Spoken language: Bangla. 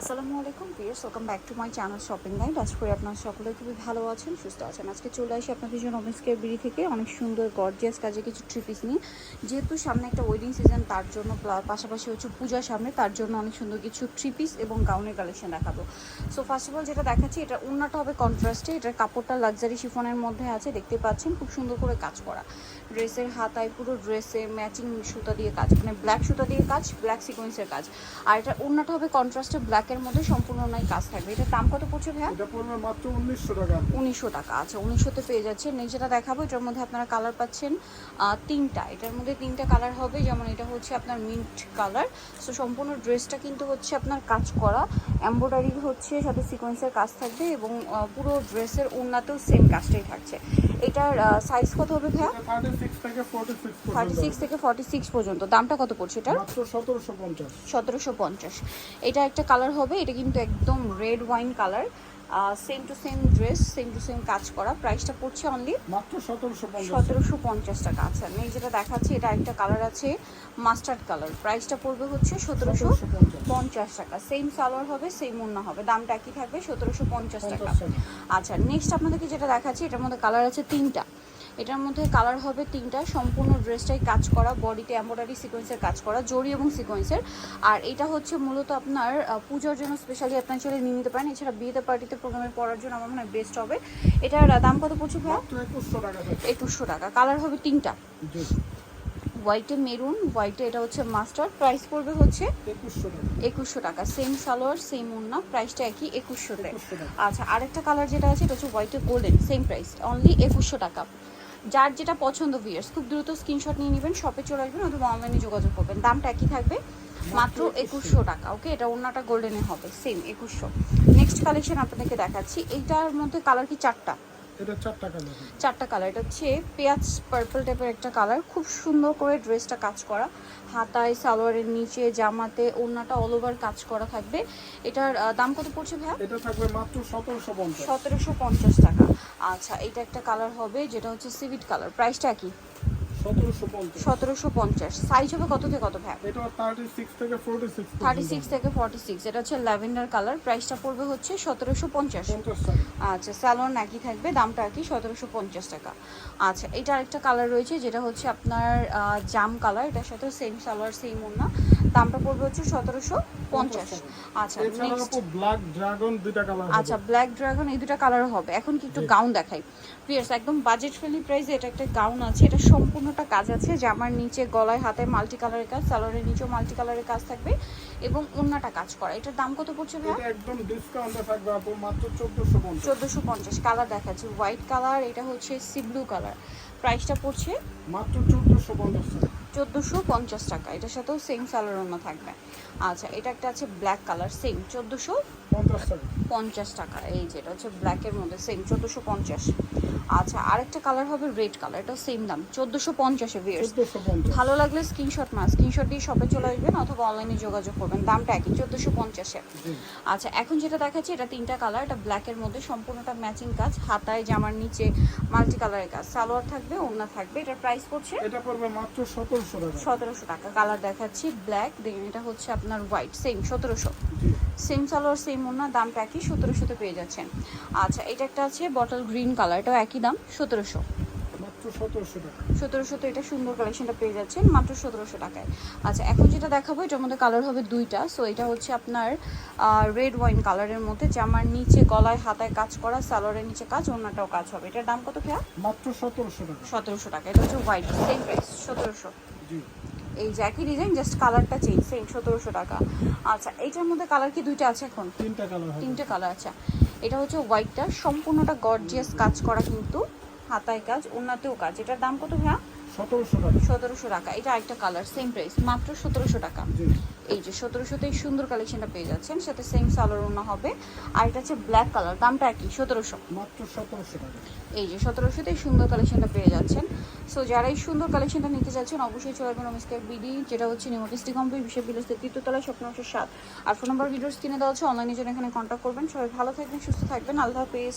আসসালামু আলাইকুম viewers welcome back to my channel shopping guide আজ করে আপনারা সকলে খুবই ভালো আছেন, সুস্থ আছেন। আজকে চলে আসি আপনাদের জন্য অমিস্কের বিড়ি থেকে। অনেক সুন্দর গর্জিয়াস কাজে কিছু থ্রি পিস নিয়ে। যেহেতু সামনে একটা ওয়েডিং সিজন তার জন্য পাশাপাশি হচ্ছে পূজার সামনে, তার জন্য অনেক সুন্দর কিছু থ্রি পিস এবং গাউনের কালেকশন দেখাবো। সো ফার্স্ট অফ অল যেটা দেখাচ্ছি, এটা উন্নাটা হবে কন্ট্রাস্টে এটার কাপড়টা লাক্সারি শিফনের মধ্যে আছে, দেখতে পাচ্ছেন, খুব সুন্দর করে কাজ করা। ড্রেসের হাতায় পুরো ড্রেসে ম্যাচিং সুতা দিয়ে কাজ মানে ব্ল্যাক সুতা দিয়ে কাজ ব্ল্যাক সিকোয়েন্সের কাজ। আর এটা উন্নাটা হবে কন্ট্রাস্টে ব্ল্যাকের মধ্যে সম্পূর্ণ নয় কাজ থাকবে। এটার দাম কত পড়ছে ভাইয়া? এটা পড়বে মাত্র উনিশশো টাকা। উনিশশো টাকা। আচ্ছা উনিশশোতে পেয়ে যাচ্ছে যেটা দেখাবো এটার মধ্যে আপনারা কালার পাচ্ছেন তিনটা। এটার মধ্যে তিনটা কালার হবে যেমন এটা হচ্ছে আপনার মিন্ট কালার সো সম্পূর্ণ ড্রেসটা কিন্তু হচ্ছে আপনার কাজ করা। এমব্রয়ডারি হচ্ছে সাথে সিকোয়েন্সের কাজ থাকবে এবং পুরো ড্রেসের উন্নাতেও সেম কাজটাই থাকছে। এটার সাইজ কত হবে ভাইয়া? থার্টি সিক্স থেকে ফোর্টি সিক্স থার্টি সিক্স থেকে ফর্টি সিক্স পর্যন্ত। দামটা কত পড়ছে এটা মাত্র সতেরোশো পঞ্চাশ। সতেরোশো পঞ্চাশ। এটা একটা কালার হবে এটা কিন্তু একদম red wine colour same to same dress same to same কাজ করা। প্রাইসটা পড়ছে অনলি মাত্র সতেরোশো পঞ্চাশ। সতেরোশো পঞ্চাশ টাকা আচ্ছা আমি যেটা দেখাচ্ছি এটা একটা কালার আছে মাস্টার্ড কালার প্রাইসটা পড়বে হচ্ছে সতেরোশো পঞ্চাশ। টাকা। সেম সালোয়ার হবে সেম ওন্না হবে। দামটা একই থাকবে সতেরোশো পঞ্চাশ টাকা। আচ্ছা নেক্সট আপনাদেরকে যেটা দেখাচ্ছি এটার মধ্যে কালার আছে তিনটা। এটার মধ্যে কালার হবে তিনটা। সম্পূর্ণ ড্রেসটাই কাজ করা বডিতে এম্ব্রয়ডারি সিকোয়েন্সের কাজ করা জরি এবং সিকোয়েন্সের আর এটা হচ্ছে মূলত আপনার পুজোর জন্য স্পেশালি আপনার চলে নিয়ে নিতে পারেন। এছাড়া বিয়েতে পার্টিতে প্রোগ্রামে পড়ার জন্য আমার মনে হয় বেস্ট হবে। এটার দাম কত পড়ছে ভাই একুশশো টাকা। একুশশো টাকা। কালার হবে তিনটা। হোয়াইটে মেরুন হোয়াইটে এটা হচ্ছে মাস্টার প্রাইস পড়বে হচ্ছে একুশশো টাকা। একুশশো টাকা। সেম সালোয়ার সেম ওন্না প্রাইসটা একই একুশশো টাকা। আচ্ছা আরেকটা কালার যেটা আছে এটা হচ্ছে হোয়াইটে গোল্ডেন সেম প্রাইস অনলি একুশশো টাকা। যার যেটা পছন্দ ভিয়ার্স খুব দ্রুত স্ক্রিনশট নিয়ে নেবেন শপে চলে আসবেন অথবা অনলাইনে যোগাযোগ করবেন। দামটা একই থাকবে মাত্র একুশশো টাকা ওকে এটা অন্যটা গোল্ডেনে হবে সেম একুশশো। নেক্সট কালেকশন আপনাদেরকে দেখাচ্ছি। এইটার মধ্যে কালার কি চারটা? এটা চারটা কালার এটা হচ্ছে পেঁয়াজ পার্পল টাইপের একটা কালার খুব সুন্দর করে ড্রেসটা কাজ করা। হাতায় সালোয়ারের নিচে জামাতে ওড়নাটা অল ওভার কাজ করা থাকবে। এটার দাম কত পড়ছে ভাইয়া? এটা থাকবে মাত্র সতেরোশো পঞ্চাশ। সতেরোশো পঞ্চাশ টাকা। আচ্ছা এটা একটা কালার হবে যেটা হচ্ছে সিভিট কালার প্রাইসটা কি? সতেরোশো পঞ্চাশ। সাইজ হবে কত থেকে কত থার্টি সিক্স থেকে ফোর্টি সিক্স এটা হচ্ছে ল্যাভেন্ডার কালার। প্রাইসটা পড়বে হচ্ছে সতেরোশো পঞ্চাশ। আচ্ছা স্যালোন একই থাকবে দামটা আর কি সতেরোশো পঞ্চাশ টাকা। আচ্ছা এটা আরেকটা কালার রয়েছে যেটা হচ্ছে আপনার জাম কালার এটার সাথে সেম সালোয়ার সেম ওনা দামটা পড়বে হচ্ছে সতেরোশো পঞ্চাশ। আচ্ছা ব্ল্যাক ড্রাগন দুইটা কালার আচ্ছা ব্ল্যাক ড্রাগন এই দুটো কালার হবে। এখন কি একটু গাউন দেখাই। পিয়ার্স একদম বাজেট ফ্রেন্ডলি প্রাইসে এটা একটা গাউন আছে। এটা সম্পূর্ণটা কাজ আছে জামার নিচে গলায় হাতে মাল্টি কালারের কাজ সালোয়ারের নিচেও মাল্টি কালারের কাজ থাকবে এবং অন্যটা কাজ করা। এটার দাম কত পড়ছে ভাইয়া? একদম ডিসকাউন্টে থাকবে আপু মাত্র চোদ্দোশো পঞ্চাশ। চোদ্দোশো পঞ্চাশ। কালার দেখাচ্ছি। হোয়াইট কালার এটা হচ্ছে সি ব্লু কালার প্রাইসটা পড়ছে মাত্র চোদ্দোশো পঞ্চাশ টাকা। চোদ্দোশো পঞ্চাশ টাকা। এটার সাথেও সেম সালোয়ার থাকবে। আচ্ছা এটা একটা আছে ব্ল্যাক কালার সেম চোদ্দোশো পঞ্চাশ টাকা। এই যে এটা হচ্ছে ব্ল্যাকের মধ্যে সেম চোদ্দোশো পঞ্চাশ। আচ্ছা আরেকটা কালার হবে রেড কালার এটাও সেম দাম চোদ্দোশো পঞ্চাশে ভিয়ার্স ভালো লাগলে স্ক্রিনশট না স্ক্রিনশট দিয়ে শপে চলে আসবেন অথবা অনলাইনে যোগাযোগ করবেন দামটা একই চোদ্দোশো পঞ্চাশে আচ্ছা এখন যেটা দেখাচ্ছি এটা তিনটা কালার এটা ব্ল্যাকের মধ্যে সম্পূর্ণটা ম্যাচিং কাজ হাতায় জামার নিচে মাল্টি কালারের কাজ। সালোয়ার থাকবে ওড়না থাকবে এটার প্রাইস পড়ছে এটা পড়বে মাত্র সতেরোশো টাকা। সতেরোশো টাকা। কালার দেখাচ্ছি ব্ল্যাক দেখুন এটা হচ্ছে আপনার হোয়াইট সেম সতেরোশো। সেম সালোয়ার সেম ওড়না দামটা একই সতেরোশোতে পেয়ে যাচ্ছেন। আচ্ছা এটা একটা আছে বটল গ্রিন কালার এটাও একই দাম সতেরোশো। সতেরোশো সতেরোশোতে এটা সুন্দর কালেকশনটা পেয়ে যাচ্ছেন মাত্র সতেরোশো টাকায়। আচ্ছা এখন যেটা দেখাবো এটার মধ্যে কালার হবে দুইটা। সো এটা হচ্ছে আপনার রেড ওয়াইন কালারের মধ্যে জামার নিচে গলায় হাতায় কাজ করা সালোয়ারের নিচে কাজ অন্যটাও কাজ হবে। এটার দাম কত ভাইয়া? মাত্র সতেরোশো টাকা। সতেরোশো টাকা। এটা হচ্ছে হোয়াইট সেম প্রাইস সতেরোশো। এই জ্যাকি একই ডিজাইন জাস্ট কালারটা চেঞ্জ সেম সতেরোশো টাকা। আচ্ছা এইটার মধ্যে কালার কি দুইটা আছে এখন? তিনটা কালার তিনটে কালার আছে। এটা হচ্ছে হোয়াইটটা সম্পূর্ণটা গর্জিয়াস কাজ করা কিন্তু হাতায় কাজ ওনাতেও কাজ। এটার দাম কত ভাইয়া? সতেরোশো টাকা। সতেরোশো টাকা। এটা আরেকটা কালার সেম প্রাইস মাত্র সতেরোশো টাকা। এই যে সতেরোশোতে এই সুন্দর কালেকশনটা পেয়ে যাচ্ছেন সাথে সেম সালোয়ার ওনা হবে। আর এটা হচ্ছে ব্ল্যাক কালার দামটা একই সতেরোশো। মাত্র সতেরোশো টাকা। এই যে সতেরোশোতে সুন্দর কালেকশনটা পেয়ে যাচ্ছেন। সো যারা এই সুন্দর কালেকশনটা নিতে যাচ্ছেন অবশ্যই চলে আসবেন অমিস্কার বিডি যেটা হচ্ছে নিমটিস্টি কম্পিউটার বিশেষ বিলাসের তৃতীয়তলা স্বপ্নংশের সাত। আর ফোন নাম্বার ভিডিওস কিনে দেওয়া হচ্ছে অনলাইনে জন্য এখানে কন্ট্যাক্ট করবেন। সবাই ভালো থাকবেন সুস্থ থাকবেন। আল্লাহ হাফেজ।